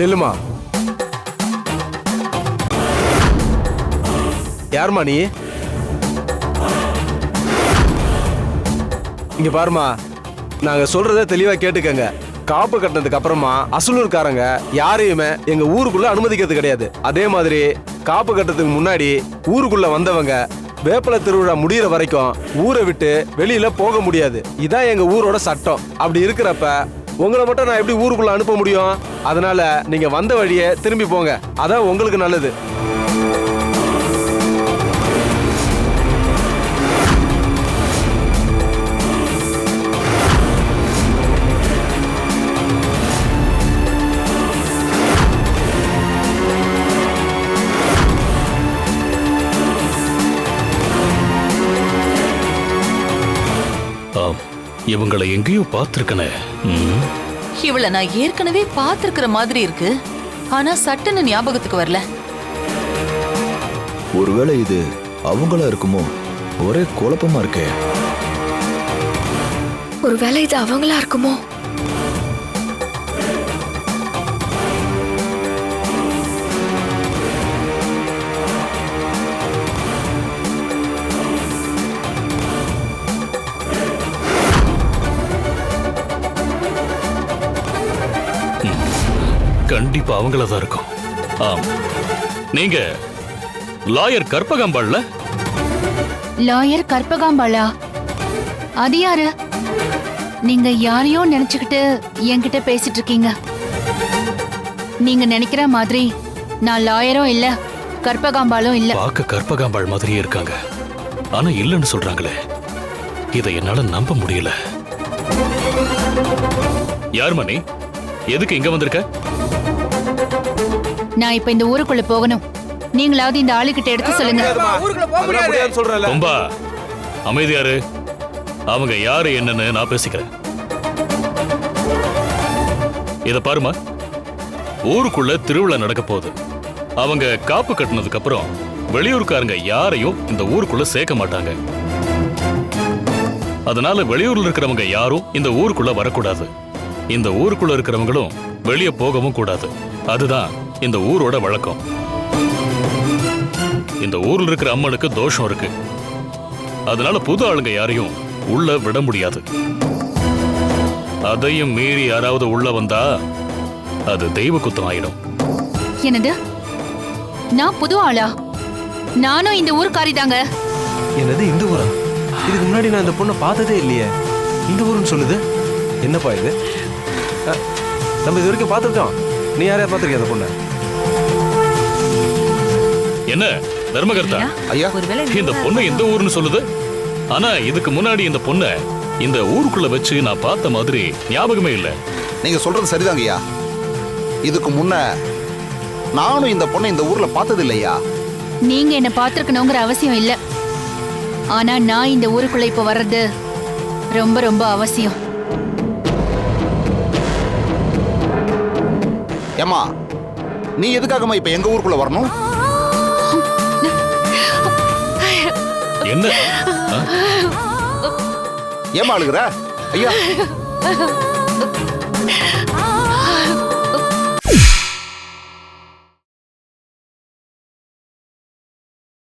நில்லுமா? யாருமா நீ? இங்க பாருமா நாங்க சொல்றத தெளிவா கேட்டுக்கங்க. காப்பு கட்டினதுக்கு அப்புறமா அசலூர்காரங்க யாரையுமே எங்க ஊருக்குள்ள அனுமதிக்கிறது கிடையாது. அதே மாதிரி காப்பு கட்டுறதுக்கு முன்னாடி ஊருக்குள்ள வந்தவங்க வேப்பல திருவிழா முடியிற வரைக்கும் ஊரை விட்டு வெளியில போக முடியாது. இதான் எங்க ஊரோட சட்டம். அப்படி இருக்கிறப்ப உங்களை மட்டும் நான் எப்படி ஊருக்குள்ள அனுப்ப முடியும்? அதனால நீங்க வந்த வழியே திரும்பி போங்க. அதான் உங்களுக்கு நல்லது. இவங்களை எங்கேயோ பார்த்திருக்கனே. இவள நான் ஏற்கனவே பார்த்திருக்கிற மாதிரி இருக்கு. ஆனா சட்டுன்னு ஞாபகத்துக்கு வரல. ஒருவேளை இது அவங்களா இருக்குமோ? ஒரே குழப்பமா இருக்கே. ஒருவேளை இது அவங்களா இருக்குமோ? கண்டிப்பா அவங்கள தான் இருக்கும். ஆம். நீங்க லாயர் கற்பகாம்பாள்ல? லாயர் கற்பகாம்பாளா? அது யாரு? நீங்க யாரையோ நினைச்சுக்கிட்டு என்கிட்ட பேசிட்டு இருக்கீங்க நீங்க நினைக்கிற மாதிரி நான் லாயரும் இல்ல கற்பகாம்பாளும் இல்ல. பார்க்க கற்பகாம்பாள் மாதிரியே இருக்காங்க. ஆனா இல்லைன்னு சொல்றாங்களே. இதை என்னால நம்ப முடியல. யார் மணி? எதுக்கு இங்க வந்திருக்க? நான் இப்ப இந்த ஊருக்குள்ள போகணும். நீங்களாவது இந்த ஆளுகிட்ட எடுத்து சொல்லுங்க. ரொம்ப அமைதியாரு. அவங்க யாரு என்னன்னு நான் பேசிக்கிறேன். இத பாருமா. ஊருக்குள்ள திருவிழா நடக்க போகுது. அவங்க காப்பு கட்டினதுக்கு அப்புறம் வெளியூர்காரங்க யாரையும் இந்த ஊருக்குள்ள சேர்க்க மாட்டாங்க. அதனால வெளியூர்ல இருக்கிறவங்க யாரும் இந்த ஊருக்குள்ள வரக்கூடாது. இந்த ஊருக்குள்ள இருக்கிறவங்களும் வெளியே போகவும் கூடாது. அதுதான் இந்த ஊரோட வழக்கம். இந்த ஊர்ல இருக்கிற அம்மனுக்கு தோஷம் இருக்கு. அதனால புது ஆளுங்க யாரையும் உள்ள விட முடியாது. அதையும் மீறி யாராவது உள்ள வந்தா அது தெய்வ குத்தம் ஆயிடும் என்னது? நான் புது ஆளா? நானும் இந்த ஊருக்காரி தாங்க. என்னது இந்த ஊரா? இதுக்கு முன்னாடி நான் இந்த பொண்ணை பார்த்ததே இல்லையே. இந்த ஊருன்னு சொல்லுது? என்னப்பா இது? நம்ம இது வரைக்கும் பார்த்துருக்கோம். நீ யாரையா பார்த்துருக்கிய அந்த பொண்ணை? என்ன? தர்மகர்த்தா? ஐயா. இந்த பொண்ணு எந்த ஊர்னு சொல்லுது? ஆனா இதுக்கு முன்னாடி இந்த பொண்ணை இந்த ஊருக்குள்ள வச்சு நான் பார்த்த மாதிரி ஞாபகமே இல்ல. நீங்க சொல்றது சரிதாங்கய்யா இதுக்கு முன்ன நானும் இந்த பொண்ணை இந்த ஊர்ல பார்த்தது இல்லையா நீங்க என்ன பார்த்திருக்கணுங்கிற அவசியம் இல்ல. ஆனா நான் இந்த ஊருக்குள்ள இப்ப வர்றது ரொம்ப ரொம்ப அவசியம். ஏமா நீ எதுக்காகம்மா இப்ப எங்க ஊருக்குள்ள வரணும்? என்ன? ஏமா அழுகுற? ஐயா.